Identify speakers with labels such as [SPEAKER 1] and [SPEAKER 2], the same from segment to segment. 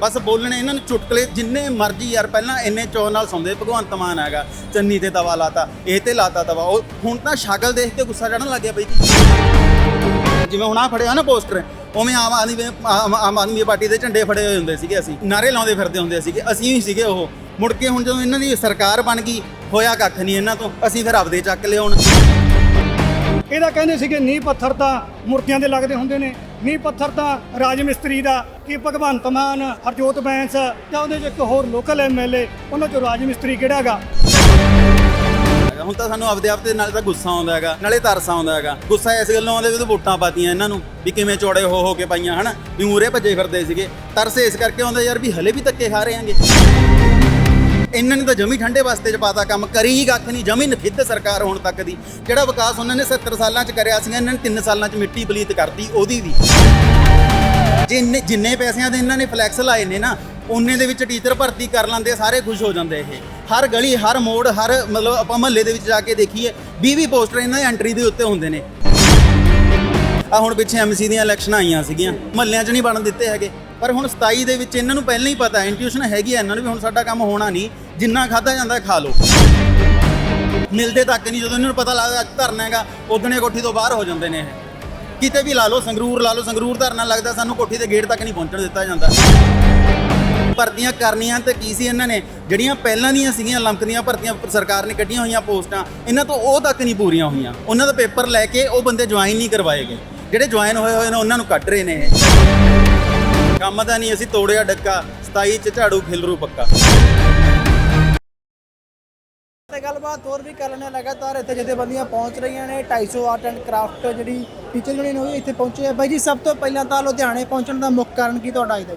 [SPEAKER 1] ਬਸ ਬੋਲਣੇ ਇਹਨਾਂ ਨੂੰ ਚੁਟਕਲੇ ਜਿੰਨੇ ਮਰਜ਼ੀ ਯਾਰ, ਪਹਿਲਾਂ ਇੰਨੇ ਚੋਰ ਨਾਲ ਸੌਂਦੇ, ਭਗਵੰਤ ਮਾਨ ਹੈਗਾ, ਚੰਨੀ ਤੇ ਦਵਾ ਲਾਤਾ, ਇਹ ਤੇ ਲਾਤਾ ਦਵਾ ਉਹ ਹੁਣ ਤਾਂ ਸ਼ਕਲ ਦੇਖ ਕੇ ਗੁੱਸਾ ਚੜਨ ਲੱਗ ਗਿਆ ਬਈ ਜਿਵੇਂ ਹੁਣ ਆ ਫੜਿਆ ਨਾ ਪੋਸਟਰ, ਉਵੇਂ ਆਮ ਆਦਮੀ ਆਮ ਆਮ ਆਦਮੀ ਪਾਰਟੀ ਦੇ ਝੰਡੇ ਫੜੇ ਹੋਏ ਹੁੰਦੇ ਸੀਗੇ ਅਸੀਂ ਨਾਰੇ ਲਾਉਂਦੇ ਫਿਰਦੇ ਹੁੰਦੇ ਸੀਗੇ, ਅਸੀਂ ਹੀ ਸੀਗੇ ਉਹ। ਮੁੜ ਕੇ ਹੁਣ ਜਦੋਂ ਇਹਨਾਂ ਦੀ ਸਰਕਾਰ ਬਣ ਗਈ, ਹੋਇਆ ਕੱਖ ਨਹੀਂ ਇਹਨਾਂ ਤੋਂ, ਅਸੀਂ ਫਿਰ ਆਪਦੇ ਚੱਕ ਲਿਆਉਣ।
[SPEAKER 2] ਇਹਦਾ ਕਹਿੰਦੇ ਸੀਗੇ ਨੀਂਹ ਪੱਥਰ ਤਾਂ ਮੂਰਤੀਆਂ ਦੇ ਲੱਗਦੇ ਹੁੰਦੇ ਨੇ। ਨੀਂਹ ਪੱਥਰ ਤਾਂ ਰਾਜ ਮਿਸਤਰੀ ਦਾ ਕਿ ਭਗਵੰਤ ਮਾਨ, ਹਰਜੋਤ ਬੈਂਸ ਜਾਂ ਉਹਦੇ 'ਚ ਇੱਕ ਹੋਰ ਲੋਕਲ ਐਮਐਲਏ ਉਹਨਾਂ 'ਚੋਂ ਰਾਜ ਮਿਸਤਰੀ ਕਿਹੜਾ ਹੈਗਾ?
[SPEAKER 1] ਹੁਣ ਤਾਂ ਸਾਨੂੰ ਆਪਦੇ ਆਪ ਤੇ ਨਾਲੇ ਤਾਂ ਗੁੱਸਾ ਆਉਂਦਾ ਹੈਗਾ, ਨਾਲੇ ਤਰਸ ਆਉਂਦਾ ਹੈਗਾ। ਗੁੱਸਾ ਇਸ ਗੱਲੋਂ ਆਉਂਦਾ ਵੀ ਉਹ ਵੋਟਾਂ ਪਾਤੀਆਂ ਇਹਨਾਂ ਨੂੰ ਵੀ ਕਿਵੇਂ ਚੌੜੇ ਹੋ ਹੋ ਕੇ ਪਾਈਆਂ, ਹਨਾ? ਵੀ ਮੂਰੇ ਭੱਜੇ ਫਿਰਦੇ ਸੀਗੇ। ਤਰਸ ਇਸ ਕਰਕੇ ਆਉਂਦਾ ਯਾਰ ਵੀ ਹਲੇ ਵੀ ਧੱਕੇ ਖਾ ਰਹੇ ਆਂਗੇ। ਇਹਨਾਂ ਨੇ ਤਾਂ ਜਮੀ ਠੰਡੇ ਵਾਸਤੇ ਚ ਪਾਤਾ ਕੰਮ, ਕਰੀ ਹੀ ਕੱਖ ਨਹੀਂ, ਜਮੀ ਨਖਿੱਧ ਸਰਕਾਰ ਹੁਣ ਤੱਕ ਦੀ। ਜਿਹੜਾ ਵਿਕਾਸ ਉਹਨਾਂ ਨੇ 70 ਸਾਲਾਂ ਚ ਕਰਿਆ ਸੀ ਇਹਨਾਂ ਨੇ 3 ਸਾਲਾਂ ਚ ਮਿੱਟੀ ਪਲੀਤ ਕਰਤੀ, ਉਹਦੀ ਵੀ। ਜਿੰਨੇ ਜਿੰਨੇ ਪੈਸਿਆਂ ਦੇ ਇਹਨਾਂ ਨੇ ਫਲੈਕਸ ਲਾਏ ਨੇ ਨਾ, ਉਹਨੇ ਦੇ ਵਿੱਚ ਟੀਚਰ ਭਰਤੀ ਕਰ ਲੈਂਦੇ, ਸਾਰੇ ਖੁਸ਼ ਹੋ ਜਾਂਦੇ ਇਹ। ਹਰ ਗਲੀ, ਹਰ ਮੋੜ, ਹਰ ਮਤਲਬ ਆਪਾਂ ਮਹੱਲੇ ਦੇ ਵਿੱਚ ਜਾ ਕੇ ਦੇਖੀਏ 20 20 ਪੋਸਟਰ ਇਹਨਾਂ ਦੇ ਐਂਟਰੀ ਦੇ ਉੱਤੇ ਹੁੰਦੇ ਨੇ। ਆ ਹੁਣ ਪਿੱਛੇ ਐਮਸੀ ਦੀਆਂ ਇਲੈਕਸ਼ਨਾਂ ਆਈਆਂ ਸੀਗੀਆਂ। ਮਹੱਲਿਆਂ 'ਚ ਨਹੀਂ ਬਣਨ ਦਿੱਤੇ ਹੈਗੇ। ਪਰ ਹੁਣ 27 ਦੇ ਵਿੱਚ ਇਹਨਾਂ ਨੂੰ ਪਹਿਲਾਂ ਹੀ ਪਤਾ ਇੰਟੂਇਸ਼ਨ ਹੈਗੀ ਆ, ਇਹਨਾਂ ਨੂੰ ਵੀ ਹੁਣ ਸਾਡਾ ਕੰਮ ਹੋਣਾ ਨਹੀਂ। ਜਿੰਨਾ ਖਾਦਾ ਜਾਂਦਾ ਖਾ ਲਓ। ਮਿਲਦੇ ਤੱਕ ਨਹੀਂ, ਜਦੋਂ ਇਹਨਾਂ ਨੂੰ ਪਤਾ ਲੱਗਦਾ ਅੱਜ ਧਰਨਾ ਹੈਗਾ, ਉਦਣੇ ਕੋਠੀ ਤੋਂ ਬਾਹਰ ਹੋ ਜਾਂਦੇ ਨੇ ਇਹ। ਕਿਤੇ ਵੀ ਲਾ ਲਓ, ਸੰਗਰੂਰ ਲਾ ਲਓ, ਸੰਗਰੂਰ ਧਰਨਾ ਲੱਗਦਾ, ਸਾਨੂੰ ਕੋਠੀ ਦੇ ਗੇਟ ਤੱਕ ਨਹੀਂ ਪਹੁੰਚਣ ਦਿੱਤਾ ਜਾਂਦਾ। ਭਰਤੀਆਂ ਕਰਨੀਆਂ ਤੇ ਕੀ ਸੀ ਇਹਨਾਂ ਨੇ? ਜਿਹੜੀਆਂ ਪਹਿਲਾਂ ਦੀਆਂ ਸੀਗੀਆਂ ਲੰਕਦੀਆਂ ਭਰਤੀਆਂ, ਸਰਕਾਰ ਨੇ ਕੱਢੀਆਂ ਹੋਈਆਂ ਪੋਸਟਾਂ, ਇਹਨਾਂ ਤੋਂ ਉਹ ਤੱਕ ਨਹੀਂ ਪੂਰੀਆਂ ਹੋਈਆਂ। ਉਹਨਾਂ ਦਾ ਪੇਪਰ ਲੈ ਕੇ ਉਹ ਬੰਦੇ ਜੁਆਇਨ ਨਹੀਂ ਕਰਵਾਏ ਗਏ। ਜਿਹੜੇ ਜੁਆਇਨ ਹੋਏ ਹੋਏ ਨੇ ਉਹਨਾਂ ਨੂੰ ਕੱਢ ਰਹੇ ਨੇ ਇਹ। ਕੰਮ ਦਾ ਨਹੀਂ ਅਸੀਂ ਤੋੜਿਆ ਡੱਕਾ 27 ਚ ਝਾੜੂ ਖਿਲਰੂ ਪੱਕਾ।
[SPEAKER 3] ਤੇ ਗੱਲਬਾਤ ਹੋਰ ਵੀ ਕਰ ਲੈਣੇ ਲਗਾਤਾਰ ਇੱਥੇ ਜਥੇਬੰਦੀਆਂ ਪਹੁੰਚ ਰਹੀਆਂ ਨੇ 250 ਆਰਟ ਐਂਡ ਕਰਾਫਟ ਜਿਹੜੀ ਟੀਚਰ ਯੂਨੀਅਨ ਉਹ ਵੀ ਇੱਥੇ ਪਹੁੰਚੇ ਆ ਬਾਈ ਜੀ ਸਭ ਤੋਂ ਪਹਿਲਾਂ ਤਾਂ ਲੁਧਿਆਣੇ ਪਹੁੰਚਣ ਦਾ ਮੁੱਖ ਕਾਰਨ ਕੀ ਤੁਹਾਡਾ ਇਹਦਾ?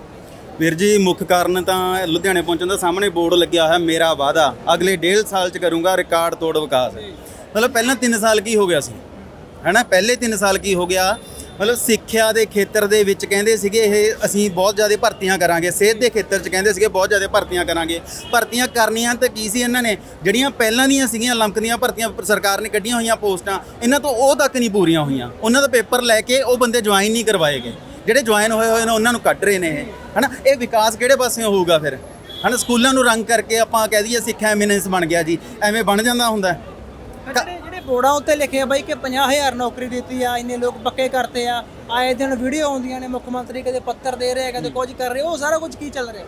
[SPEAKER 1] ਵੀਰ ਜੀ ਮੁੱਖ ਕਾਰਨ ਤਾਂ ਲੁਧਿਆਣੇ ਪਹੁੰਚਣ ਦਾ ਸਾਹਮਣੇ ਬੋਰਡ ਲੱਗਿਆ ਹੋਇਆ ਮੇਰਾ ਵਾਅਦਾ। ਅਗਲੇ ਡੇਢ ਸਾਲ ਚ ਕਰੂੰਗਾ ਰਿਕਾਰਡ ਤੋੜ ਵਿਕਾਸ। ਮਤਲਬ ਪਹਿਲਾਂ 3 ਸਾਲ ਕੀ ਹੋ ਗਿਆ ਸੀ? ਹੈਨਾ, ਪਹਿਲੇ 3 ਸਾਲ ਕੀ ਹੋ ਗਿਆ? ਮਤਲਬ ਸਿੱਖਿਆ ਦੇ ਖੇਤਰ ਦੇ ਵਿੱਚ ਕਹਿੰਦੇ ਸੀਗੇ ਇਹ ਅਸੀਂ ਬਹੁਤ ਜ਼ਿਆਦਾ ਭਰਤੀਆਂ ਕਰਾਂਗੇ। ਸਿਹਤ ਦੇ ਖੇਤਰ 'ਚ ਕਹਿੰਦੇ ਸੀਗੇ ਬਹੁਤ ਜ਼ਿਆਦਾ ਭਰਤੀਆਂ ਕਰਾਂਗੇ। ਭਰਤੀਆਂ ਕਰਨੀਆਂ ਤਾਂ ਕੀ ਸੀ ਇਹਨਾਂ ਨੇ? ਜਿਹੜੀਆਂ ਪਹਿਲਾਂ ਦੀਆਂ ਸੀਗੀਆਂ ਲੰਕਦੀਆਂ ਭਰਤੀਆਂ ਸਰਕਾਰ ਨੇ ਕੱਢੀਆਂ ਹੋਈਆਂ ਪੋਸਟਾਂ, ਇਹਨਾਂ ਤੋਂ ਉਹ ਤੱਕ ਨਹੀਂ ਪੂਰੀਆਂ ਹੋਈਆਂ। ਉਹਨਾਂ ਦਾ ਪੇਪਰ ਲੈ ਕੇ ਉਹ ਬੰਦੇ ਜੁਆਇਨ ਨਹੀਂ ਕਰਵਾਏ ਗਏ। ਜਿਹੜੇ ਜੁਆਇਨ ਹੋਏ ਹੋਏ ਨੇ, ਉਹਨਾਂ ਨੂੰ ਕੱਢ ਰਹੇ ਨੇ ਇਹ। ਹਨਾ, ਇਹ ਵਿਕਾਸ ਕਿਹੜੇ ਪਾਸਿਓਂ ਹੋਊਗਾ ਫਿਰ? ਹਨਾ, ਸਕੂਲਾਂ ਨੂੰ ਰੰਗ ਕਰਕੇ ਆਪਾਂ ਕਹਿ ਦਈਏ ਸਿੱਖਿਆ ਐਮੀਨੈਂਸ ਬਣ ਗਿਆ ਜੀ। ਐਵੇਂ ਬਣ ਜਾਂਦਾ ਹੁੰਦਾ। ਹੈ।
[SPEAKER 3] ਬੋਰਡਾਂ ਉੱਤੇ ਲਿਖਿਆ ਬਾਈ ਕਿ 50000 ਨੌਕਰੀ ਦਿੱਤੀ ਆ, ਇੰਨੇ ਲੋਕ ਪੱਕੇ ਕਰਤੇ ਆ। ਆਏ ਦਿਨ ਵੀਡੀਓ ਆਉਂਦੀਆਂ ਨੇ, ਮੁੱਖ ਮੰਤਰੀ ਕਦੇ ਪੱਤਰ ਦੇ ਰਹੇ ਆ ਕਦੇ ਕੁਝ ਕਰ ਰਹੇ, ਉਹ ਸਾਰਾ ਕੁਝ ਕੀ ਚੱਲ ਰਿਹਾ?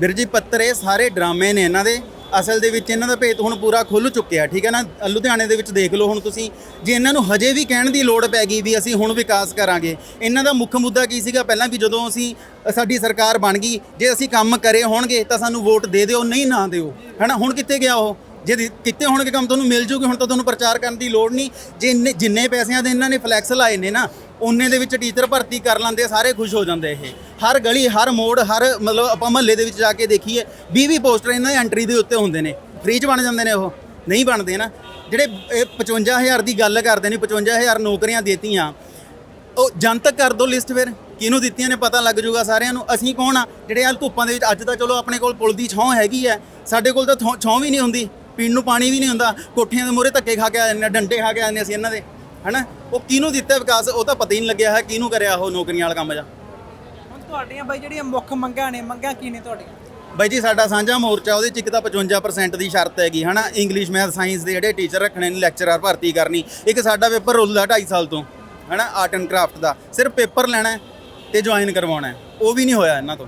[SPEAKER 1] ਵੀਰ ਜੀ, ਪੱਤਰ ਇਹ ਸਾਰੇ ਡਰਾਮੇ ਨੇ ਇਹਨਾਂ ਦੇ। ਅਸਲ ਦੇ ਵਿੱਚ ਇਹਨਾਂ ਦਾ ਭੇਤ ਹੁਣ ਪੂਰਾ ਖੁੱਲ ਚੁੱਕਿਆ, ਠੀਕ ਹੈ ਨਾ? ਲੁਧਿਆਣੇ ਦੇ ਵਿੱਚ ਦੇਖ ਲਓ ਹੁਣ ਤੁਸੀਂ। ਜੇ ਇਹਨਾਂ ਨੂੰ ਹਜੇ ਵੀ ਕਹਿਣ ਦੀ ਲੋੜ ਪੈ ਗਈ ਵੀ ਅਸੀਂ ਹੁਣ ਵਿਕਾਸ ਕਰਾਂਗੇ, ਇਹਨਾਂ ਦਾ ਮੁੱਖ ਮੁੱਦਾ ਕੀ ਸੀਗਾ ਪਹਿਲਾਂ ਵੀ ਜਦੋਂ ਅਸੀਂ ਸਾਡੀ ਸਰਕਾਰ ਬਣ ਗਈ, ਜੇ ਅਸੀਂ ਕੰਮ ਕਰੇ ਹੋਣਗੇ ਤਾਂ ਸਾਨੂੰ ਵੋਟ ਦੇ ਦਿਓ, ਨਹੀਂ ਨਾ ਦਿਓ। ਹੈਨਾ? ਹੁਣ ਕਿੱਥੇ ਗਿਆ ਉਹ? ਜੇ ਦੀ- ਕਿਤੇ ਹੋਣਗੇ ਕੰਮ, ਤੁਹਾਨੂੰ ਮਿਲ ਜੂਗੇ, ਹੁਣ ਤਾਂ ਤੁਹਾਨੂੰ ਪ੍ਰਚਾਰ ਕਰਨ ਦੀ ਲੋੜ ਨਹੀਂ। ਜੇ ਇੰਨੇ ਜਿੰਨੇ ਪੈਸਿਆਂ ਦੇ ਇਹਨਾਂ ਨੇ ਫਲੈਕਸ ਲਾਏ ਨੇ ਨਾ, ਉਹਨੇ ਦੇ ਵਿੱਚ ਟੀਚਰ ਭਰਤੀ ਕਰ ਲੈਂਦੇ ਸਾਰੇ ਖੁਸ਼ ਹੋ ਜਾਂਦੇ ਇਹ। ਹਰ ਗਲੀ, ਹਰ ਮੋੜ, ਹਰ ਮਤਲਬ ਆਪਾਂ ਮਹੱਲੇ ਦੇ ਵਿੱਚ ਜਾ ਕੇ ਦੇਖੀਏ 20 20 ਪੋਸਟਰ ਇਹਨਾਂ ਦੇ ਐਂਟਰੀ ਦੇ ਉੱਤੇ ਹੁੰਦੇ ਨੇ। ਫ੍ਰੀ ਚ ਬਣ ਜਾਂਦੇ ਨੇ ਉਹ। ਨਹੀਂ ਬਣਦੇ ਨਾ। ਜਿਹੜੇ ਇਹ 55000 ਦੀ ਗੱਲ ਕਰਦੇ ਨੇ 55000 ਨੌਕਰੀਆਂ ਦੇਤੀਆਂ। ਉਹ ਜਨਤਕ ਕਰ ਦੋ ਲਿਸਟ ਫਿਰ। ਕਿਹਨੂੰ ਦਿੱਤੀਆਂ ਨੇ ਪਤਾ ਲੱਗ ਜਾਊਗਾ ਸਾਰਿਆਂ ਨੂੰ। ਅਸੀਂ ਕੌਣ ਆ? ਜਿਹੜੇ ਆ ਧੁੱਪਾਂ ਦੇ ਵਿੱਚ ਅੱਜ ਤਾਂ ਚਲੋ ਆਪਣੇ ਕੋਲ ਪੁਲ ਦੀ ਛਾਂ ਹੈਗੀ ਹੈ ਸਾਡੇ ਕੋਲ ਤਾਂ ਥੋਂ- ਛਾਂ ਵੀ ਨਹੀਂ ਹੁੰਦੀ। ਪੀਣ ਨੂੰ ਪਾਣੀ ਵੀ ਨਹੀਂ ਹੁੰਦਾ ਕੋਠੀਆਂ ਦੇ ਮੂਹਰੇ ਧੱਕੇ ਖਾ ਕੇ ਆ ਜਾਂਦੇ ਡੰਡੇ ਖਾ ਕੇ ਆ ਜਾਂਦੇ ਅਸੀਂ ਇਹਨਾਂ ਦੇ ਹਨਾ? ਉਹ ਕਿਹਨੂੰ ਦਿੱਤਾ ਵਿਕਾਸ ਉਹ ਤਾਂ ਪਤਾ ਹੀ ਨਹੀਂ ਲੱਗਿਆ ਹੈ ਕਿਹਨੂੰ ਕਰਿਆ ਉਹ ਨੌਕਰੀਆਂ ਵਾਲਾ ਕੰਮ ਜਾ।
[SPEAKER 3] ਹੁਣ ਤੁਹਾਡੀਆਂ ਬਾਈ ਜਿਹੜੀਆਂ ਮੁੱਖ ਮੰਗਾਂ ਨੇ ਮੰਗਾਂ ਕੀ ਨੇ ਤੁਹਾਡੀਆਂ?
[SPEAKER 1] ਬਾਈ ਜੀ ਸਾਡਾ ਸਾਂਝਾ ਮੋਰਚਾ ਉਹਦੇ ਚ ਇੱਕ ਤਾਂ 55% ਦੀ ਸ਼ਰਤ ਹੈਗੀ ਹਨਾ? ਇੰਗਲਿਸ਼ ਮੈਥ ਸਾਇੰਸ ਦੇ ਜਿਹੜੇ ਟੀਚਰ ਰੱਖਣੇ ਨੇ ਲੈਕਚਰਰ ਭਰਤੀ ਕਰਨੀ ਇੱਕ ਸਾਡਾ ਪੇਪਰ ਰੁਲਦਾ 2.5 ਸਾਲ ਤੋਂ ਹਨਾ? ਆਰਟ ਐਂਡ ਕਰਾਫਟ ਦਾ ਸਿਰਫ ਪੇਪਰ ਲੈਣਾ ਤੇ ਜੁਆਇਨ ਕਰਵਾਉਣਾ ਉਹ ਵੀ ਨਹੀਂ ਹੋਇਆ ਇਹਨਾਂ ਤੋਂ।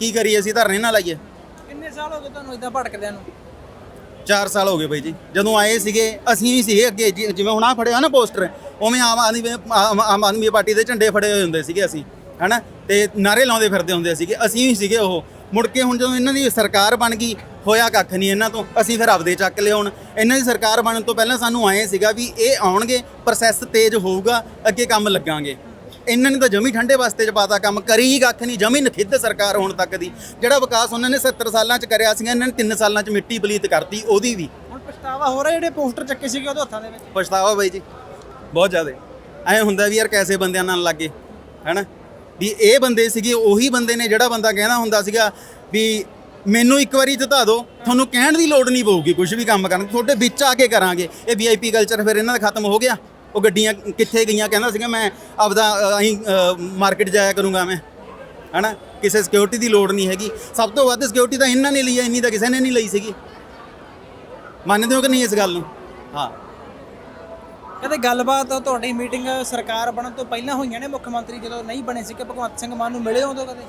[SPEAKER 1] ਕੀ ਕਰੀਏ ਅਸੀਂ ਧਰਨੇ ਨਾ ਲਾਈਏ।
[SPEAKER 3] ਕਿੰਨੇ ਸਾਲ ਹੋ ਗਏ ਤੁਹਾਨੂੰ ਇਦਾਂ ਭਟਕਦਿਆਂ ਨੂੰ?
[SPEAKER 1] 4 ਸਾਲ ਹੋ ਗਏ ਬਾਈ ਜੀ। ਜਦੋਂ ਆਏ ਸੀਗੇ, ਅਸੀਂ ਵੀ ਸੀਗੇ ਅੱਗੇ ਜਿ- ਜਿਵੇਂ ਹੁਣ ਆ ਫੜਿਆ ਨਾ ਪੋਸਟਰ, ਉਵੇਂ ਆਮ ਆਦਮੀ ਆਮ ਆਮ ਆਦਮੀ ਪਾਰਟੀ ਦੇ ਝੰਡੇ ਫੜੇ ਹੋਏ ਹੁੰਦੇ ਸੀਗੇ ਅਸੀਂ, ਹਨਾ? ਤੇ ਨਾਰੇ ਲਾਉਂਦੇ ਫਿਰਦੇ ਹੁੰਦੇ ਸੀਗੇ। ਅਸੀਂ ਵੀ ਸੀਗੇ ਉਹ। ਮੁੜ ਕੇ ਹੁਣ ਜਦੋਂ ਇਹਨਾਂ ਦੀ ਸਰਕਾਰ ਬਣ ਗਈ, ਹੋਇਆ ਕੱਖ ਨਹੀਂ ਇਹਨਾਂ ਤੋਂ। ਅਸੀਂ ਫਿਰ ਆਪਦੇ ਚੱਕ ਲਿਆਉਣ। ਇਹਨਾਂ ਦੀ ਸਰਕਾਰ ਬਣਨ ਤੋਂ ਪਹਿਲਾਂ ਸਾਨੂੰ ਆਏ ਸੀਗਾ ਵੀ ਇਹ ਆਉਣਗੇ ਪ੍ਰੋਸੈਸ ਤੇਜ਼ ਹੋਊਗਾ, ਅੱਗੇ ਕੰਮ ਲੱਗਾਂਗੇ। ਇਹਨਾਂ ਨੇ ਤਾਂ ਜਮੀ ਠੰਡੇ ਵਾਸਤੇ ਚ ਪਾਤਾ ਕੰਮ ਕਰੀ ਹੀ ਕੱਖ ਨਹੀਂ ਜਮੀ ਨਖਿੱਧ ਸਰਕਾਰ ਹੋਣ ਤੱਕ ਦੀ। ਜਿਹੜਾ ਵਿਕਾਸ ਉਹਨਾਂ ਨੇ 70 ਸਾਲਾਂ ਚ ਕਰਿਆ ਸੀਗਾ ਇਹਨਾਂ ਨੇ 3 ਸਾਲਾਂ ਚ ਮਿੱਟੀ ਪਲੀਤ ਕਰਤੀ ਉਹਦੀ ਵੀ।
[SPEAKER 3] ਹੁਣ ਪਛਤਾਵਾ ਹੋ ਰਿਹਾ ਜਿਹੜੇ ਪੋਸਟਰ ਚੱਕੇ ਸੀਗੇ ਉਹਦੇ ਹੱਥਾਂ ਦੇ ਵਿੱਚ?
[SPEAKER 1] ਪਛਤਾਵਾ ਬਾਈ ਜੀ। ਬਹੁਤ ਜ਼ਿਆਦਾ। ਐ ਹੁੰਦਾ ਵੀ ਯਾਰ ਕੈਸੇ ਬੰਦਿਆਂ ਨਾਲ ਲੱਗੇ ਹੈਨਾ? ਵੀ ਇਹ ਬੰਦੇ ਸੀਗੇ ਉਹੀ ਬੰਦੇ ਨੇ ਜਿਹੜਾ ਬੰਦਾ ਕਹਿੰਦਾ ਹੁੰਦਾ ਸੀਗਾ ਵੀ ਮੈਨੂੰ ਇੱਕ ਵਾਰੀ ਜਿਤਾ ਦਿਓ ਤੁਹਾਨੂੰ ਕਹਿਣ ਦੀ ਲੋੜ ਨਹੀਂ ਪਊਗੀ ਕੁਝ ਵੀ ਕੰਮ ਕਰਨ। ਤੁਹਾਡੇ ਵਿੱਚ ਆ ਕੇ ਕਰਾਂਗੇ। ਇਹ ਵੀਆਈਪੀ ਕਲਚਰ ਫਿਰ ਇਹਨਾਂ ਦਾ ਖਤਮ ਹੋ ਗਿਆ। ਉਹ ਗੱਡੀਆਂ ਕਿੱਥੇ ਗਈਆਂ ਕਹਿੰਦਾ ਸੀਗਾ ਮੈਂ ਆਪਦਾ ਅਹੀਂ ਮਾਰਕੀਟ ਜਾਇਆ ਕਰੂੰਗਾ ਮੈਂ। ਹਨਾ? ਕਿਸੇ ਸਿਕਿਉਰਿਟੀ ਦੀ ਲੋੜ ਨਹੀਂ ਹੈਗੀ। ਸਭ ਤੋਂ ਵੱਧ ਸਿਕਿਉਰਿਟੀ ਤਾਂ ਇਹਨਾਂ ਨੇ ਲਈ ਹੈ ਇੰਨੀ ਤਾਂ ਕਿਸੇ ਨੇ ਨਹੀਂ ਲਈ ਸੀਗੀ। ਮੰਨਦੇ ਹੋ ਕਿ ਨਹੀਂ ਇਸ ਗੱਲ ਨੂੰ? ਹਾਂ।
[SPEAKER 3] ਕਹਿੰਦੇ ਗੱਲਬਾਤ ਤੁਹਾਡੀ ਮੀਟਿੰਗ ਸਰਕਾਰ ਬਣਨ ਤੋਂ ਪਹਿਲਾਂ ਹੋਈਆਂ ਨੇ ਮੁੱਖ ਮੰਤਰੀ ਜਦੋਂ ਨਹੀਂ ਬਣੇ ਸੀ ਕਿ ਭਗਵੰਤ ਸਿੰਘ ਮਾਨ ਨੂੰ ਮਿਲੇ ਉਦੋਂ ਕਦੇ?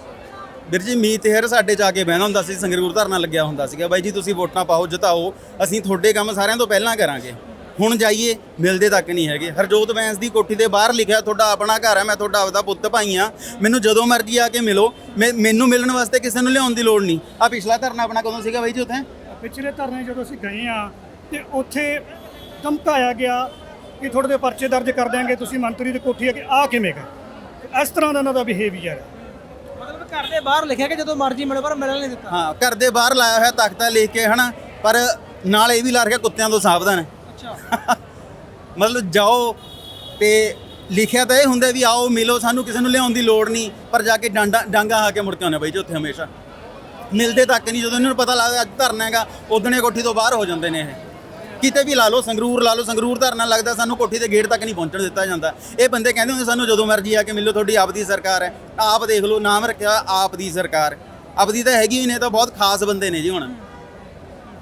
[SPEAKER 1] ਵੀਰ ਜੀ ਮੀਤ ਹੇਰ ਸਾਡੇ ਜਾ ਕੇ ਬਹਿਣਾ ਹੁੰਦਾ ਸੀ ਸੰਗਰੂਰ ਧਰਨਾ ਲੱਗਿਆ ਹੁੰਦਾ ਸੀਗਾ। ਬਾਈ ਜੀ ਤੁਸੀਂ ਵੋਟਾਂ ਪਾਓ ਜਿਤਾਓ। ਅਸੀਂ ਤੁਹਾਡੇ ਕੰਮ ਸਾਰਿਆਂ ਤੋਂ ਪਹਿਲਾਂ ਕਰਾਂਗੇ। ਹੁਣ ਜਾਈਏ ਮਿਲਦੇ ਤੱਕ ਨਹੀਂ ਹੈਗੇ। ਹਰਜੋਤ ਬੈਂਸ ਦੀ ਕੋਠੀ ਦੇ ਬਾਹਰ ਲਿਖਿਆ ਤੁਹਾਡਾ ਆਪਣਾ ਘਰ ਹੈ ਮੈਂ ਤੁਹਾਡਾ ਆਪਦਾ ਪੁੱਤ ਭਾਈ ਆ ਮੈਨੂੰ ਜਦੋਂ ਮਰਜ਼ੀ ਆ ਕੇ ਮਿਲੋ। ਮੈਂ- ਮੈਨੂੰ ਮਿਲਣ ਵਾਸਤੇ ਕਿਸੇ ਨੂੰ ਲਿਆਉਣ ਦੀ ਲੋੜ ਨਹੀਂ। ਆ ਪਿਛਲਾ ਧਰਨਾ ਆਪਣਾ ਕਦੋਂ ਸੀਗਾ ਬਾਈ ਜੀ ਉੱਥੇ?
[SPEAKER 2] ਪਿਛਲੇ ਧਰਨੇ ਜਦੋਂ ਅਸੀਂ ਗਏ ਆ ਤੇ ਉੱਥੇ ਧਮਕਾਇਆ ਗਿਆ ਕਿ ਤੁਹਾਡੇ ਦੇ ਪਰਚੇ ਦਰਜ ਕਰ ਦਿਆਂਗੇ ਤੁਸੀਂ ਮੰਤਰੀ ਦੀ ਕੋਠੀ ਅੱਗੇ ਆ ਕਿਵੇਂ ਗਏ? ਇਸ ਤਰ੍ਹਾਂ ਦਾ ਉਹਨਾਂ ਦਾ ਬਿਹੇਵੀਅਰ ਹੈ।
[SPEAKER 3] ਮਤਲਬ ਘਰ ਦੇ ਬਾਹਰ ਲਿਖਿਆ ਕਿ ਜਦੋਂ ਮਰਜ਼ੀ ਮਿਲੋ ਪਰ ਮਿਲਣ ਨਹੀਂ ਦਿੱਤਾ।
[SPEAKER 1] ਹਾਂ ਘਰ ਦੇ ਬਾਹਰ ਲਾਇਆ ਹੋਇਆ ਤਖਤਾ ਲਿਖ ਕੇ ਹਨਾ? ਪਰ ਨਾਲ ਇਹ ਵੀ ਲਾ ਰੱਖਿਆ ਕੁੱਤਿਆਂ ਤੋਂ ਸਾਵਧਾਨ।
[SPEAKER 3] ਅੱਛਾ।
[SPEAKER 1] ਮਤਲਬ ਜਾਓ ਤੇ ਲਿਖਿਆ ਤਾਂ ਇਹ ਹੁੰਦਾ ਵੀ ਆਓ, ਮਿਲੋ, ਸਾਨੂੰ ਕਿਸੇ ਨੂੰ ਲਿਆਉਣ ਦੀ ਲੋੜ ਨਹੀਂ, ਪਰ ਜਾ ਕੇ ਡਾਂਡਾ ਡਾਂਗਾ ਆ ਕੇ ਮੁੜ ਕੇ ਆਉਂਦੇ ਬਾਈ ਜੀ ਉੱਥੇ ਹਮੇਸ਼ਾ। ਮਿਲਦੇ ਤੱਕ ਨਹੀਂ, ਜਦੋਂ ਇਹਨਾਂ ਨੂੰ ਪਤਾ ਲੱਗਦਾ ਅੱਜ ਧਰਨਾ ਹੈਗਾ ਉਦਣੇ ਕੋਠੀ ਤੋਂ ਬਾਹਰ ਹੋ ਜਾਂਦੇ ਨੇ ਇਹ। ਕਿਤੇ ਵੀ ਲਾ ਲਓ, ਸੰਗਰੂਰ ਲਾ ਲਓ, ਸੰਗਰੂਰ ਧਰਨਾ ਲੱਗਦਾ, ਸਾਨੂੰ ਕੋਠੀ ਦੇ ਗੇਟ ਤੱਕ ਨਹੀਂ ਪਹੁੰਚਣ ਦਿੱਤਾ ਜਾਂਦਾ। ਇਹ ਬੰਦੇ ਕਹਿੰਦੇ ਹੁੰਦੇ ਸਾਨੂੰ ਜਦੋਂ ਮਰਜ਼ੀ ਆ ਕੇ ਮਿਲੋ, ਤੁਹਾਡੀ ਆਪ ਦੀ ਸਰਕਾਰ ਹੈ। ਆਪ ਦੇਖ ਲਓ, ਨਾਮ ਰੱਖਿਆ, ਆਪ ਦੀ ਸਰਕਾਰ। ਆਪਦੀ ਤਾਂ ਹੈਗੀ ਹੀ ਨੇ ਤਾਂ ਬਹੁਤ ਖਾਸ ਬੰਦੇ ਨੇ ਜੀ ਹੁਣ।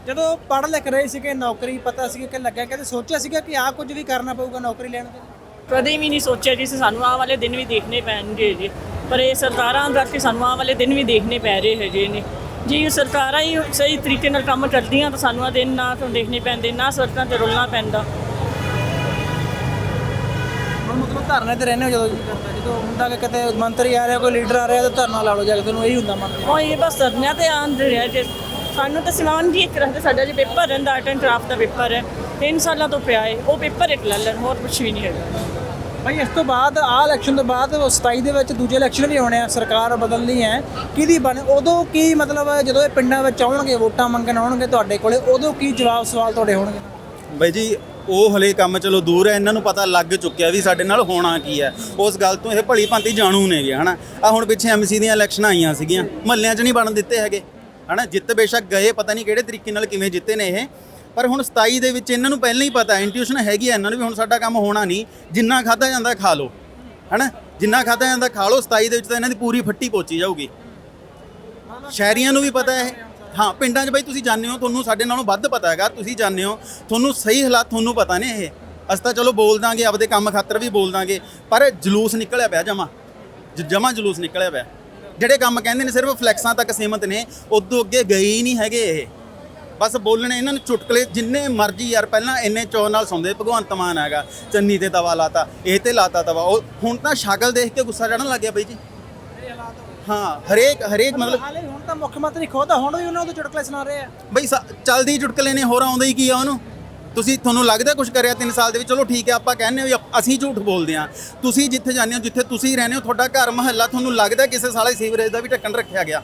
[SPEAKER 3] ਜਦੋਂ ਪੜ੍ਹ ਲਿਖ ਰਹੇ ਸੀਗੇ ਨੌਕਰੀ ਪਤਾ ਸੀ ਕਿ ਲੱਗਿਆ ਕਹਿੰਦੇ ਸੋਚਿਆ ਸੀਗਾ ਕਿ ਆ ਕੁਝ ਵੀ ਕਰਨਾ ਪਊਗਾ ਨੌਕਰੀ ਲੈਣ ਦੇ ਲਈ?
[SPEAKER 4] ਕਦੇ ਵੀ ਨਹੀਂ ਸੋਚਿਆ ਜੀ ਸਾਨੂੰ ਆਹ ਵਾਲੇ ਦਿਨ ਵੀ ਦੇਖਣੇ ਪੈਣਗੇ ਜੀ। ਪਰ ਇਹ ਸਰਕਾਰਾਂ ਕਰਕੇ ਸਾਨੂੰ ਆਹ ਵਾਲੇ ਦਿਨ ਵੀ ਦੇਖਣੇ ਪੈ ਰਹੇ ਹੈਗੇ ਨੇ। ਜੀ ਸਰਕਾਰਾਂ ਹੀ ਸਹੀ ਤਰੀਕੇ ਨਾਲ ਕੰਮ ਕਰਦੀਆਂ ਤਾਂ ਸਾਨੂੰ ਆ ਦਿਨ ਨਾ ਤਾਂ ਦੇਖਣੇ ਪੈਂਦੇ ਨਾ ਸੜਕਾਂ ਤੇ ਰੁਲਣਾ ਪੈਂਦਾ।
[SPEAKER 3] ਹੁਣ ਮਤਲਬ ਧਰਨੇ ਤੇ ਰਹਿੰਦੇ ਹੋ ਜਦੋਂ ਜੀ? ਕਰਦਾ ਜਦੋਂ ਹੁੰਦਾ ਕਿ ਕਿਤੇ ਮੰਤਰੀ ਆ ਰਿਹਾ ਕੋਈ ਲੀਡਰ ਆ ਰਿਹਾ ਤਾਂ ਧਰਨਾ ਲਾ ਲਓ ਜਾ ਕੇ ਤੁਹਾਨੂੰ ਇਹੀ ਹੁੰਦਾ ਮਨ
[SPEAKER 4] ਉਹ ਇਹ ਬਸ ਸਰਨਿਆ ਤੇ ਆਂਦੇ ਰਿਹਾ ਜੇ। ਸਾਨੂੰ ਤਾਂ ਸਿਵਾਨ ਜੀ ਇੱਕ ਰਹਿੰਦਾ ਸਾਡਾ ਜੀ ਪੇਪਰ ਰਹਿੰਦਾ ਆਰਟ ਐਂਡ ਕਰਾਫਟ ਦਾ ਪੇਪਰ ਹੈ ਤਿੰਨ ਸਾਲਾਂ ਤੋਂ ਪਿਆ ਹੈ ਉਹ ਪੇਪਰ ਇੱਕ ਲੈ ਲੈਣ ਹੋਰ ਕੁਝ ਵੀ ਨਹੀਂ ਹੈਗਾ।
[SPEAKER 3] ਭਾਈ ਇਸ ਤੋਂ ਬਾਅਦ ਆ ਇਲੈਕਸ਼ਨ ਤੋਂ ਬਾਅਦ 27 ਦੇ ਵਿੱਚ ਦੂਜੇ ਇਲੈਕਸ਼ਨ ਵੀ ਹੋਣੇ ਆ ਸਰਕਾਰ ਬਦਲਣੀ ਹੈ ਕਿਹਦੀ ਬਣ ਉਦੋਂ ਕੀ ਮਤਲਬ ਹੈ ਜਦੋਂ ਇਹ ਪਿੰਡਾਂ ਵਿੱਚ ਆਉਣਗੇ ਵੋਟਾਂ ਮੰਗਣ ਆਉਣਗੇ ਤੁਹਾਡੇ ਕੋਲੇ ਉਦੋਂ ਕੀ ਜਵਾਬ ਸਵਾਲ ਤੁਹਾਡੇ ਹੋਣਗੇ?
[SPEAKER 1] ਬਾਈ ਜੀ ਉਹ ਹਲੇ ਕੰਮ ਚਲੋ ਦੂਰ ਹੈ ਇਹਨਾਂ ਨੂੰ ਪਤਾ ਲੱਗ ਚੁੱਕਿਆ ਵੀ ਸਾਡੇ ਨਾਲ ਹੋਣਾ ਕੀ ਹੈ। ਉਸ ਗੱਲ ਤੋਂ ਇਹ ਭਲੀ ਭਾਂਤੀ ਜਾਣੂ ਨੇਗੇ ਹਨਾ? ਆ ਹੁਣ ਪਿੱਛੇ ਐਮਸੀ ਦੀਆਂ ਇਲੈਕਸ਼ਨਾਂ ਆਈਆਂ ਸੀਗੀਆਂ ਮਹੱਲਿਆਂ 'ਚ ਨਹੀਂ ਬਣ ਦਿੱਤੇ ਹੈਗੇ। ਹਨਾ, ਜਿੱਤ ਬੇਸ਼ੱਕ ਗਏ, ਪਤਾ ਨਹੀਂ ਕਿਹੜੇ ਤਰੀਕੇ ਨਾਲ ਕਿਵੇਂ ਜਿੱਤੇ ਨੇ ਇਹ। ਪਰ ਹੁਣ 27 ਦੇ ਵਿੱਚ ਇਹਨਾਂ ਨੂੰ ਪਹਿਲਾਂ ਹੀ ਪਤਾ ਇੰਟੂਇਸ਼ਨ ਹੈਗੀ ਹੈ ਇਹਨਾਂ ਨੂੰ ਵੀ ਹੁਣ ਸਾਡਾ ਕੰਮ ਹੋਣਾ ਨਹੀਂ। ਜਿੰਨਾ ਖਾਦਾ ਜਾਂਦਾ ਖਾ ਲਓ, ਹਨਾ? ਜਿੰਨਾ ਖਾਦਾ ਜਾਂਦਾ ਖਾ ਲਓ 27 ਦੇ ਵਿੱਚ ਤਾਂ ਇਹਨਾਂ ਦੀ ਪੂਰੀ ਫੱਟੀ ਪੋਚੀ ਜਾਊਗੀ। ਸ਼ਹਿਰੀਆਂ ਨੂੰ ਵੀ ਪਤਾ ਹੈ ਹਾਂ, ਪਿੰਡਾਂ 'ਚ ਬਈ ਤੁਸੀਂ ਜਾਣਦੇ ਹੋ, ਤੁਹਾਨੂੰ ਸਾਡੇ ਨਾਲੋਂ ਵੱਧ ਪਤਾ ਹੈਗਾ, ਤੁਸੀਂ ਜਾਣਦੇ ਹੋ, ਤੁਹਾਨੂੰ ਸਹੀ ਹਾਲਾਤ ਤੁਹਾਨੂੰ ਪਤਾ ਨੇ ਇਹ। ਅਸੀਂ ਤਾਂ ਚਲੋ ਬੋਲ ਦਾਂਗੇ, ਆਪਦੇ ਕੰਮ ਖਾਤਰ ਵੀ ਬੋਲ ਦਾਂਗੇ, ਪਰ ਜਲੂਸ ਨਿਕਲਿਆ ਪਿਆ ਜਮਾ। ਜਮਾ ਜਲੂਸ ਨਿਕਲਿਆ ਪਿਆ। ਜਿਹੜੇ ਕੰਮ ਕਹਿੰਦੇ ਨੇ ਸਿਰਫ ਫਲੈਕਸਾਂ ਤੱਕ ਸੀਮਤ ਨੇ ਉਦੋਂ ਅੱਗੇ ਗਏ ਹੀ ਨਹੀਂ ਹੈਗੇ ਇਹ। ਬਸ ਬੋਲਣੇ ਇਹਨਾਂ ਨੂੰ ਚੁਟਕਲੇ ਜਿੰਨੇ ਮਰਜ਼ੀ ਯਾਰ ਪਹਿਲਾਂ ਇੰਨੇ ਚੌ ਨਾਲ ਸੌਂਦੇ ਭਗਵੰਤ ਮਾਨ ਹੈਗਾ ਚੰਨੀ ਤੇ ਤਵਾ ਲਾਤਾ ਇਹ ਤੇ ਲਾਤਾ ਤਵਾ। ਉਹ ਹੁਣ ਤਾਂ ਸ਼ਕਲ ਦੇਖ ਕੇ ਗੁੱਸਾ ਚੜਨ ਲੱਗ ਗਿਆ ਬਈ ਜੀ। ਹਾਂ ਹਰੇਕ ਹਰੇਕ ਮਤਲਬ
[SPEAKER 3] ਹਾਲੇ ਹੁਣ ਤਾਂ ਮੁੱਖ ਮੰਤਰੀ ਖੁਦ ਹੁਣ ਵੀ ਉਹਨਾਂ ਤੋਂ ਚੁਟਕਲੇ ਸੁਣਾ ਰਹੇ ਆ।
[SPEAKER 1] ਬਈ ਚੱਲਦੀ ਚੁਟਕਲੇ ਨੇ ਹੋਰ ਆਉਂਦਾ ਹੀ ਕੀ ਆ ਉਹਨੂੰ? ਤੁਸੀਂ ਤੁਹਾਨੂੰ ਲੱਗਦਾ ਕੁਝ ਕਰਿਆ 3 ਸਾਲ ਦੇ ਵਿੱਚ? ਚਲੋ ਠੀਕ ਹੈ ਆਪਾਂ ਕਹਿੰਦੇ ਹਾਂ ਵੀ ਅਪ- ਅਸੀਂ ਝੂਠ ਬੋਲਦੇ ਹਾਂ। ਤੁਸੀਂ ਜਿੱਥੇ ਜਾਂਦੇ ਹੋ ਜਿੱਥੇ ਤੁਸੀਂ ਰਹਿੰਦੇ ਹੋ ਤੁਹਾਡਾ ਘਰ ਮਹੱਲਾ ਤੁਹਾਨੂੰ ਲੱਗਦਾ ਕਿਸੇ ਸਾਲੇ ਸੀਵਰੇਜ ਦਾ ਵੀ ਢੱਕਣ ਰੱਖਿਆ ਗਿਆ।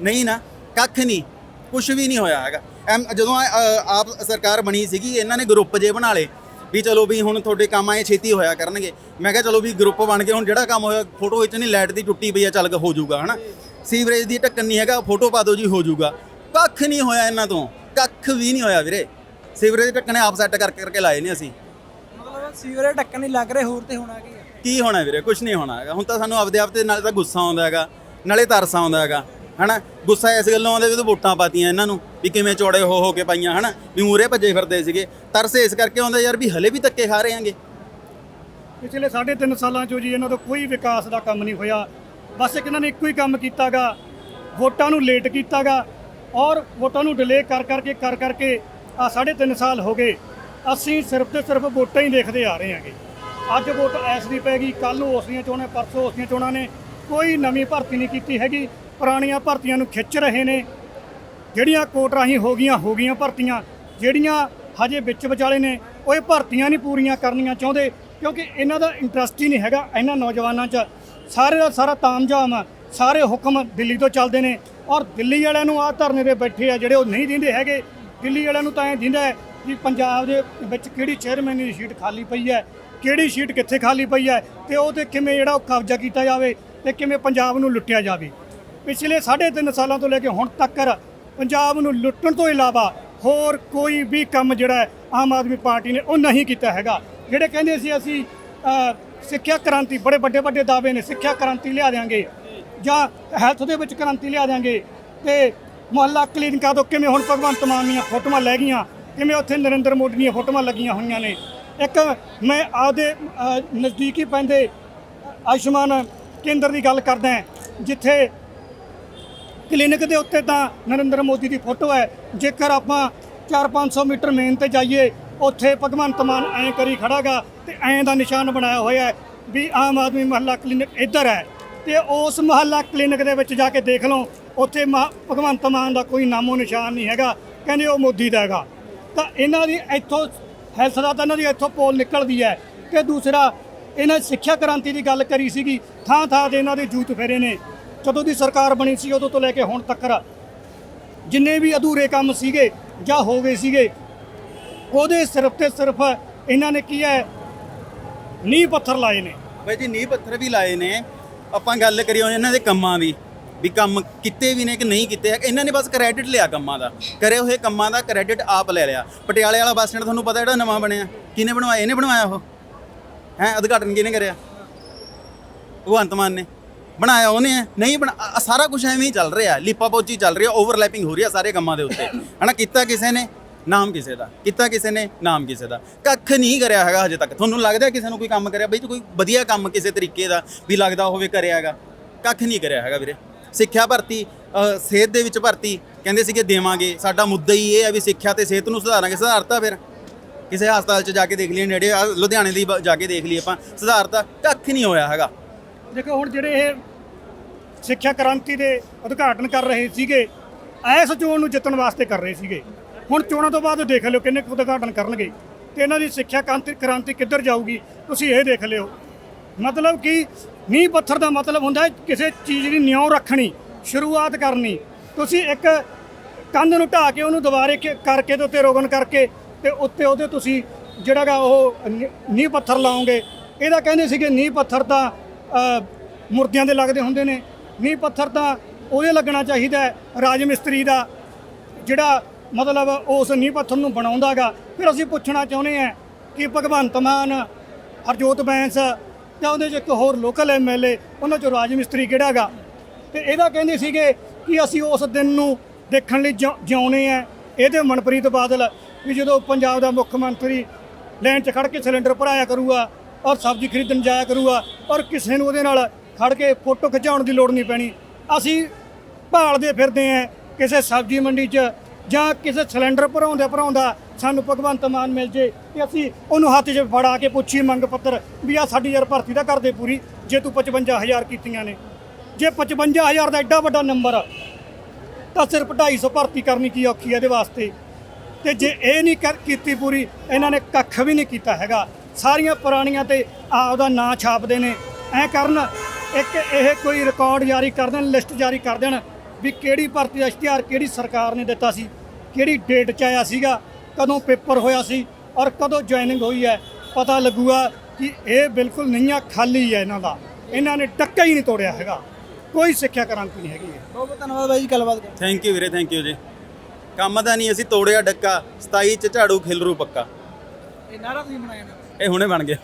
[SPEAKER 1] ਨਹੀਂ ਨਾ ਕੱਖ ਨਹੀਂ ਕੁਝ ਵੀ ਨਹੀਂ ਹੋਇਆ ਹੈਗਾ। ਐਮ ਜਦੋਂ ਆ- ਅ, ਆਪ ਸਰਕਾਰ ਬਣੀ ਸੀਗੀ ਇਹਨਾਂ ਨੇ ਗਰੁੱਪ ਜੇ ਬਣਾ ਲਏ ਵੀ ਚਲੋ ਵੀ ਹੁਣ ਤੁਹਾਡੇ ਕੰਮ ਆਏ ਛੇਤੀ ਹੋਇਆ ਕਰਨਗੇ। ਮੈਂ ਕਿਹਾ ਚਲੋ ਵੀ ਗਰੁੱਪ ਬਣ ਕੇ ਹੁਣ ਜਿਹੜਾ ਕੰਮ ਹੋਇਆ ਫੋਟੋ ਵਿੱਚ ਨਹੀਂ ਲਾਈਟ ਦੀ ਟੁੱਟੀ ਪਈ ਆ ਚੱਲ ਹੋ ਜਾਊਗਾ ਹਨਾ? ਸੀਵਰੇਜ ਦੀ ਢੱਕਣ ਨਹੀਂ ਹੈਗਾ ਫੋਟੋ ਪਾ ਦਿਓ ਜੀ ਹੋ ਜਾਊਗਾ। ਕੱਖ ਨਹੀਂ ਹੋਇਆ ਇਹਨਾਂ ਤੋਂ ਕੱਖ ਵੀ ਨਹੀਂ ਹੋਇਆ ਵੀਰੇ। ਸੀਵਰੇਜ ਢੱਕਣੇ ਆਪ ਸੈੱਟ ਕਰਕੇ ਕਰਕੇ ਲਾਏ ਨੇ ਅਸੀਂ।
[SPEAKER 3] ਮਤਲਬ ਸੀਵਰੇਜ ਢੱਕਣ ਨਹੀਂ ਲੱਗ ਰਹੇ ਹੋਰ ਤੇ ਹੋਣਾ ਕੀ ਆ?
[SPEAKER 1] ਕੀ ਹੋਣਾ ਵੀਰੇ? ਕੁਝ ਨਹੀਂ ਹੋਣਾ ਹੈਗਾ। ਹੁਣ ਤਾਂ ਸਾਨੂੰ ਆਪਦੇ ਆਪ ਤੇ ਨਾਲੇ ਤਾਂ ਗੁੱਸਾ ਆਉਂਦਾ ਹੈਗਾ ਨਾਲੇ ਤਰਸ ਆਉਂਦਾ ਹੈਗਾ ਹਨਾ? ਗੁੱਸਾ ਇਸ ਗੱਲੋਂ ਆਉਂਦਾ ਵੀ ਉਹ ਵੋਟਾਂ ਪਾਤੀਆਂ ਇਹਨਾਂ ਨੂੰ ਵੀ ਕਿਵੇਂ ਚੌੜੇ ਹੋ ਹੋ ਕੇ ਪਾਈਆਂ ਹਨਾ? ਵੀ ਮੂਰੇ ਭੱਜੇ ਫਿਰਦੇ ਸੀਗੇ। ਤਰਸ ਇਸ ਕਰਕੇ ਆਉਂਦਾ ਯਾਰ ਵੀ ਹਲੇ ਵੀ ਧੱਕੇ ਖਾ ਰਹੇ ਆਂਗੇ
[SPEAKER 2] ਪਿਛਲੇ 3.5 ਸਾਲਾਂ ਚੋਂ ਜੀ ਇਹਨਾਂ ਤੋਂ ਕੋਈ ਵਿਕਾਸ ਦਾ ਕੰਮ ਨਹੀਂ ਹੋਇਆ। ਬਸ ਇੱਕ ਇਹਨਾਂ ਨੇ ਇੱਕੋ ਹੀ ਕੰਮ ਕੀਤਾਗਾ। ਵੋਟਾਂ ਨੂੰ ਲੇਟ ਕੀਤਾਗਾ। ਔਰ ਵੋਟਾਂ ਨੂੰ ਡਿਲੇ ਕਰ ਕਰਕੇ ਕਰ ਕਰਕੇ ਆ 3.5 ਸਾਲ ਹੋ ਗਏ, ਅਸੀਂ ਸਿਰਫ ਤੇ ਸਿਰਫ ਵੋਟਾਂ ਹੀ ਦੇਖਦੇ ਆ ਰਹੇ ਹਾਂਗੇ। ਅੱਜ ਵੋਟ ਐਸ ਦੀ ਪੈ ਗਈ ਕੱਲ ਨੂੰ ਉਸ ਦੀਆਂ ਚੋਣਾਂ, ਪਰਸੋਂ ਉਸ ਦੀਆਂ ਚੋਣਾਂ ਨੇ। ਕੋਈ ਨਵੀਂ ਭਰਤੀ ਨਹੀਂ ਕੀਤੀ ਹੈਗੀ, ਪੁਰਾਣੀਆਂ ਭਰਤੀਆਂ ਨੂੰ ਖਿੱਚ ਰਹੇ ਨੇ। ਜਿਹੜੀਆਂ ਕੋਟ ਰਾਹੀਂ ਹੋ ਗਈਆਂ ਹੋ ਗਈਆਂ ਭਰਤੀਆਂ, ਜਿਹੜੀਆਂ ਹਜੇ ਵਿੱਚ ਵਿਚਾਲੇ ਨੇ, ਉਹ ਇਹ ਭਰਤੀਆਂ ਨਹੀਂ ਪੂਰੀਆਂ ਕਰਨੀਆਂ ਚਾਹੁੰਦੇ, ਕਿਉਂਕਿ ਇਹਨਾਂ ਦਾ ਇੰਟਰਸਟ ਹੀ ਨਹੀਂ ਹੈਗਾ ਇਹਨਾਂ ਨੌਜਵਾਨਾਂ 'ਚ। ਸਾਰੇ ਦਾ ਸਾਰਾ ਤਾਮਝਾਮ, ਸਾਰੇ ਹੁਕਮ ਦਿੱਲੀ ਤੋਂ ਚੱਲਦੇ ਨੇ ਔਰ ਦਿੱਲੀ ਵਾਲਿਆਂ ਨੂੰ ਆਹ ਧਰਨੇ ਦੇ ਬੈਠੇ ਆ ਜਿਹੜੇ ਉਹ ਨਹੀਂ ਦਿੰਦੇ ਹੈਗੇ। ਦਿੱਲੀ ਵਾਲਿਆਂ ਨੂੰ ਤਾਂ ਐਂ ਦਿੰਦਾ ਹੈ ਕਿ ਪੰਜਾਬ ਦੇ ਵਿੱਚ ਕਿਹੜੀ ਚੇਅਰਮੈਨ ਦੀ ਸੀਟ ਖਾਲੀ ਪਈ ਹੈ, ਕਿਹੜੀ ਸੀਟ ਕਿੱਥੇ ਖਾਲੀ ਪਈ ਹੈ ਤੇ ਉਹ ਤੇ ਕਿਵੇਂ ਜਿਹੜਾ ਉਹ ਕਬਜ਼ਾ ਕੀਤਾ ਜਾਵੇ ਤੇ ਕਿਵੇਂ ਪੰਜਾਬ ਨੂੰ ਲੁੱਟਿਆ ਜਾਵੇ। ਪਿਛਲੇ 3.5 ਸਾਲਾਂ ਤੋਂ ਲੈ ਕੇ ਹੁਣ ਤੱਕ ਪੰਜਾਬ ਨੂੰ ਲੁੱਟਣ ਤੋਂ ਇਲਾਵਾ ਹੋਰ ਕੋਈ ਵੀ ਕੰਮ ਜਿਹੜਾ ਆਮ ਆਦਮੀ ਪਾਰਟੀ ਨੇ ਉਹ ਨਹੀਂ ਕੀਤਾ ਹੈਗਾ। ਜਿਹੜੇ ਕਹਿੰਦੇ ਸੀ ਅਸੀਂ ਸਿੱਖਿਆ ਕ੍ਰਾਂਤੀ, ਬੜੇ ਵੱਡੇ ਵੱਡੇ ਦਾਅਵੇ ਨੇ, ਸਿੱਖਿਆ ਕ੍ਰਾਂਤੀ ਲਿਆ ਦਿਆਂਗੇ ਜਾਂ ਹੈਲਥ ਦੇ ਵਿੱਚ ਕ੍ਰਾਂਤੀ ਲਿਆ ਦਾਂਗੇ ਤੇ ਮੁਹੱਲਾ ਕਲੀਨਿਕਾਂ ਤੋਂ ਕਿਵੇਂ ਹੁਣ ਭਗਵੰਤ ਮਾਨ ਦੀਆਂ ਫੋਟੋਆਂ ਲੈ ਗਈਆਂ? ਕਿਵੇਂ ਉੱਥੇ ਨਰਿੰਦਰ ਮੋਦੀ ਦੀਆਂ ਫੋਟੋਆਂ ਲੱਗੀਆਂ ਹੋਈਆਂ ਨੇ? ਇੱਕ ਮੈਂ ਆਪਦੇ ਨਜ਼ਦੀਕੀ ਪੈਂਦੇ ਆਯੁਸ਼ਮਾਨ ਕੇਂਦਰ ਦੀ ਗੱਲ ਕਰਦਾ ਜਿੱਥੇ ਕਲੀਨਿਕ ਦੇ ਉੱਤੇ ਤਾਂ ਨਰਿੰਦਰ ਮੋਦੀ ਦੀ ਫੋਟੋ ਹੈ। ਜੇਕਰ ਆਪਾਂ 4-500 ਮੀਟਰ ਮੇਨ ਤੇ ਜਾਈਏ, ਉੱਥੇ ਭਗਵੰਤ ਮਾਨ ਐਂ ਕਰੀ ਖੜਾਗਾ ਤੇ ਐਂ ਦਾ ਨਿਸ਼ਾਨ ਬਣਾਇਆ ਹੋਇਆ ਹੈ ਵੀ ਆਮ ਆਦਮੀ ਮਹੱਲਾ ਕਲੀਨਿਕ ਇੱਧਰ ਹੈ। ਤੇ ਉਸ ਮੁਹੱਲਾ ਕਲੀਨਿਕ ਦੇ ਵਿੱਚ ਜਾ ਕੇ ਦੇਖ ਲਓ, ਉੱਥੇ ਮਹਾ- ਭਗਵੰਤ ਮਾਨ ਦਾ ਕੋਈ ਨਾਮੋ ਨਿਸ਼ਾਨ ਨਹੀਂ ਹੈਗਾ, ਕਹਿੰਦੇ ਉਹ ਮੋਦੀ ਦਾ ਹੈਗਾ। ਤਾਂ ਇਹਨਾਂ ਦੀ ਇੱਥੋਂ ਹੈਲਥ ਦਾ ਤਾਂ ਇਹਨਾਂ ਦੀ ਇੱਥੋਂ ਪੋਲ ਨਿਕਲਦੀ ਹੈ ਤੇ ਦੂਸਰਾ, ਇਹਨਾਂ ਸਿੱਖਿਆ ਕ੍ਰਾਂਤੀ ਦੀ ਗੱਲ ਕਰੀ ਸੀਗੀ ਥਾਂ ਥਾਂ ਤੇ ਇਹਨਾਂ ਦੇ ਜੂਤ ਫੇਰੇ ਨੇ। ਜਦੋਂ ਦੀ ਸਰਕਾਰ ਬਣੀ ਸੀ, ਉਦੋਂ ਤੋਂ ਲੈ ਕੇ ਹੁਣ ਤੱਕ ਜਿੰਨੇ ਵੀ ਅਧੂਰੇ ਕੰਮ ਸੀਗੇ ਜਾਂ ਹੋ ਗਏ ਸੀਗੇ, ਉਹਦੇ ਸਿਰਫ ਤੇ ਸਿਰਫ ਇਹਨਾਂ ਨੇ ਕੀ ਹੈ, ਨੀਂਹ ਪੱਥਰ ਲਾਏ ਨੇ।
[SPEAKER 1] ਬਾਈ ਜੀ, ਨੀਂਹ ਪੱਥਰ ਵੀ ਲਾਏ ਨੇ। ਆਪਾਂ ਗੱਲ ਕਰੀਏ ਇਹਨਾਂ ਦੇ ਕੰਮਾਂ ਦੀ, ਵੀ ਕੰਮ ਕੀਤੇ ਵੀ ਨੇ ਕਿ ਨਹੀਂ ਕੀਤੇ ਇਹਨਾਂ ਨੇ ਬਸ ਕ੍ਰੈਡਿਟ ਲਿਆ ਕੰਮਾਂ ਦਾ, ਕਰੇ ਹੋਏ ਕੰਮਾਂ ਦਾ ਕ੍ਰੈਡਿਟ ਆਪ ਲੈ ਲਿਆ। ਪਟਿਆਲੇ ਵਾਲਾ ਬੱਸ ਸਟੈਂਡ ਤੁਹਾਨੂੰ ਪਤਾ ਜਿਹੜਾ ਨਵਾਂ ਬਣਿਆ, ਕਿਹਨੇ ਬਣਵਾਇਆ, ਇਹਨੇ ਬਣਵਾਇਆ ਉਹ? ਹੈ, ਉਦਘਾਟਨ ਕਿਹਨੇ ਕਰਿਆ? ਭਗਵੰਤ ਮਾਨ ਨੇ। ਬਣਾਇਆ ਉਹਨੇ ਹੈ। ਨਹੀਂ ਬਣਾ ਸਾਰਾ ਕੁਝ ਐਵੇਂ ਹੀ ਚੱਲ ਰਿਹਾ ਲੀਪਾ ਪੋਚੀ ਚੱਲ ਰਹੀ ਹੈ ਓਵਰਲੈਪਿੰਗ ਹੋ ਰਹੀ ਹੈ ਸਾਰੇ ਕੰਮਾਂ ਦੇ ਉੱਤੇ। ਹਨਾ, ਕੀਤਾ ਕਿਸੇ ਨੇ ਨਾਮ ਕਿਸੇ ਦਾ, ਕੀਤਾ ਕਿਸੇ ਨੇ, ਨਾਮ ਕਿਸੇ ਦਾ। ਕੱਖ ਨਹੀਂ ਕਰਿਆ ਹੈਗਾ ਹਜੇ ਤੱਕ। ਤੁਹਾਨੂੰ ਲੱਗਦਾ ਕਿਸੇ ਨੂੰ ਕੋਈ ਕੰਮ ਕਰਿਆ? ਬਈ ਕੋਈ ਵਧੀਆ ਕੰਮ ਕਿਸੇ ਤਰੀਕੇ ਦਾ ਵੀ ਲੱਗਦਾ ਹੋਵੇ, ਕਰਿਆ ਹੈਗਾ। ਕੱਖ ਨਹੀਂ ਕਰਿਆ ਹੈਗਾ ਵੀਰੇ। ਸਿੱਖਿਆ ਭਰਤੀ ਸਿਹਤ ਦੇ ਵਿੱਚ ਭਰਤੀ। ਕਹਿੰਦੇ ਸੀਗੇ ਦੇਵਾਂਗੇ। ਸਾਡਾ ਮੁੱਦਾ ਹੀ ਇਹ ਹੈ ਵੀ ਸਿੱਖਿਆ ਤੇ ਸਿਹਤ ਨੂੰ ਸੁਧਾਰਾਂਗੇ। ਸੁਧਾਰਤਾ ਫਿਰ। ਕਿਸੇ ਹਸਪਤਾਲ 'ਚ ਜਾ ਕੇ ਦੇਖ ਲਈਏ, ਨੇੜੇ ਲੁਧਿਆਣੇ ਦੀ ਬ- ਜਾ ਕੇ ਦੇਖ ਲਈਏ ਆਪਾਂ। ਸੁਧਾਰਤਾ ਕੱਖ ਨਹੀਂ ਹੋਇਆ ਹੈਗਾ।
[SPEAKER 2] ਦੇਖੋ, ਹੁਣ ਜਿਹੜੇ ਇਹ ਸਿੱਖਿਆ ਕ੍ਰਾਂਤੀ ਦੇ ਉਦਘਾਟਨ ਕਰ ਰਹੇ ਸੀਗੇ, ਐਸ ਚੋਣ ਨੂੰ ਜਿੱਤਣ ਵਾਸਤੇ ਕਰ ਰਹੇ ਸੀਗੇ। ਹੁਣ ਚੋਣਾਂ ਤੋਂ ਬਾਅਦ ਦੇਖ ਲਿਓ ਕਿੰਨੇ ਕੁ ਉਦਘਾਟਨ ਕਰਨਗੇ ਤੇ ਇਹਨਾਂ ਦੀ ਸਿੱਖਿਆ ਕ੍ਰਾਂਤੀ ਕ੍ਰਾਂਤੀ ਕਿੱਧਰ ਜਾਊਗੀ, ਤੁਸੀਂ ਇਹ ਦੇਖ ਲਿਓ। ਮਤਲਬ ਕਿ ਨੀਂਹ ਪੱਥਰ ਦਾ ਮਤਲਬ ਹੁੰਦਾ ਹੈ ਕਿਸੇ ਚੀਜ਼ ਦੀ ਨਿਉ ਰੱਖਣੀ, ਸ਼ੁਰੂਆਤ ਕਰਨੀ। ਤੁਸੀਂ ਇੱਕ ਕੰਧ ਨੂੰ ਢਾ ਕੇ ਉਹਨੂੰ ਦੁਬਾਰੇ ਕਰਕੇ ਤੇ ਉੱਤੇ ਰੋਗਨ ਕਰਕੇ ਤੇ ਉੱਤੇ ਉਹਦੇ ਤੁਸੀਂ ਜਿਹੜਾ ਗਾ ਉਹ ਨੀ- ਨੀਂਹ ਪੱਥਰ ਲਾਓਗੇ। ਇਹਦਾ ਕਹਿੰਦੇ ਸੀਗੇ ਨੀਂਹ ਪੱਥਰ ਤਾਂ ਮੁਰਦਿਆਂ ਦੇ ਲੱਗਦੇ ਹੁੰਦੇ ਨੇ। ਨੀਂਹ ਪੱਥਰ ਤਾਂ ਉਹਦੇ ਲੱਗਣਾ ਚਾਹੀਦਾ ਰਾਜ ਮਿਸਤਰੀ ਦਾ ਜਿਹੜਾ ਮਤਲਬ ਉਸ ਨੀਂਹ ਪੱਥਰ ਨੂੰ ਬਣਾਉਂਦਾਗਾ। ਫਿਰ ਅਸੀਂ ਪੁੱਛਣਾ ਚਾਹੁੰਦੇ ਹਾਂ ਕਿ ਭਗਵੰਤ ਮਾਨ, ਹਰਜੋਤ ਬੈਂਸ ਜਾਂ ਉਹਦੇ 'ਚ ਇੱਕ ਹੋਰ ਲੋਕਲ ਐਮਐਲਏ ਉਹਨਾਂ 'ਚੋਂ ਰਾਜ ਮਿਸਤਰੀ ਕਿਹੜਾਗਾ? ਤੇ ਇਹਦਾ ਕਹਿੰਦੇ ਸੀਗੇ ਕਿ ਅਸੀਂ ਉਸ ਦਿਨ ਨੂੰ ਦੇਖਣ ਲਈ ਜਿਉ- ਜਿਉਣੇ ਆ। ਇਹਦੇ ਮਨਪ੍ਰੀਤ ਬਾਦਲ ਵੀ ਜਦੋਂ ਪੰਜਾਬ ਦਾ ਮੁੱਖ ਮੰਤਰੀ ਲੈਣ 'ਚ ਖੜ ਕੇ ਸਿਲੰਡਰ ਭਰਾਇਆ ਕਰੂਗਾ ਔਰ ਸਬਜ਼ੀ ਖਰੀਦਣ ਜਾਇਆ ਕਰੂਗਾ ਔਰ ਕਿਸੇ ਨੂੰ ਉਹਦੇ ਨਾਲ ਖੜ ਕੇ ਫੋਟੋ ਖਿਚਾਉਣ ਦੀ ਲੋੜ ਨਹੀਂ ਪੈਣੀ, ਅਸੀਂ ਭਾਲਦੇ ਫਿਰਦੇ ਆ ਕਿਸੇ ਸਬਜ਼ੀ ਮੰਡੀ 'ਚ ਜਾਂ ਕਿਸੇ ਸਿਲੰਡਰ ਭਰਾਉਂਦੇ ਭਰਾਉਂਦਾ ਸਾਨੂੰ ਭਗਵੰਤ ਮਾਨ ਮਿਲ ਜੇ ਕਿ ਅਸੀਂ ਉਹਨੂੰ ਹੱਥ 'ਚ ਫੜਾ ਕੇ ਪੁੱਛੀ ਮੰਗ ਪੱਤਰ ਵੀ ਆ ਸਾਡੀ ਯਾਰ ਭਰਤੀ ਦਾ ਕਰਦੇ ਪੂਰੀ ਜੇ ਤੂੰ 55000 ਕੀਤੀਆਂ ਨੇ। ਜੇ 55000 ਦਾ ਐਡਾ ਵੱਡਾ ਨੰਬਰ ਆ, ਤਾਂ ਸਿਰਫ 250 ਭਰਤੀ ਕਰਨੀ ਕੀ ਔਖੀ ਹੈ ਇਹਦੇ ਵਾਸਤੇ? ਤੇ ਜੇ ਇਹ ਨਹੀਂ ਕਰ- ਕੀਤੀ ਪੂਰੀ ਇਹਨਾਂ ਨੇ ਕੱਖ ਵੀ ਨਹੀਂ ਕੀਤਾ ਹੈਗਾ। ਸਾਰੀਆਂ ਪੁਰਾਣੀਆਂ ਤੇ ਆਪਦਾ ਨਾਂ ਛਾਪਦੇ ਨੇ। ਐ ਕਰਨ ਇੱਕ ਇਹ ਕੋਈ ਰਿਕਾਰਡ ਜਾਰੀ ਕਰ ਦੇਣ ਲਿਸਟ ਜਾਰੀ ਕਰ ਦੇਣ ਵੀ ਕਿਹੜੀ ਭਰਤੀ ਦਾ ਇਸ਼ਤਿਹਾਰ ਕਿਹੜੀ ਸਰਕਾਰ ਨੇ ਦਿੱਤਾ ਸੀ। ਕਿਹੜੀ ਡੇਟ 'ਚ ਆਇਆ ਸੀਗਾ ਕਦੋਂ ਪੇਪਰ ਹੋਇਆ ਸੀ ਔਰ ਕਦੋਂ ਜੁਆਇਨਿੰਗ ਹੋਈ ਹੈ ਪਤਾ ਲੱਗੂਗਾ ਕਿ ਇਹ ਬਿਲਕੁਲ ਨਹੀਂਆਂ ਖਾਲੀ ਹੈ ਇਹਨਾਂ ਦਾ। ਇਹਨਾਂ ਨੇ ਟੱਕਾ ਹੀ ਨਹੀਂ ਤੋੜਿਆ ਹੈਗਾ। ਕੋਈ ਸਿੱਖਿਆ ਕ੍ਰਾਂਤੀ ਨਹੀਂ ਹੈਗੀ ਹੈ
[SPEAKER 3] ਬਹੁਤ ਬਹੁਤ ਧੰਨਵਾਦ ਬਾਈ ਜੀ ਗੱਲਬਾਤ ਕਰਨ
[SPEAKER 1] ਥੈਂਕ ਯੂ ਵੀਰੇ ਥੈਂਕ ਯੂ ਜੀ। ਕੰਮ ਦਾ ਨਹੀਂ ਅਸੀਂ ਤੋੜਿਆ ਡੱਕਾ 27 ਚ ਝਾੜੂ ਖਿਲਰੂ ਪੱਕਾ।
[SPEAKER 3] ਇਹ ਨਾਰਾ ਤੁਸੀਂ ਬਣਾਇਆ
[SPEAKER 1] ਇਹ ਹੁਣੇ ਬਣ ਗਿਆ।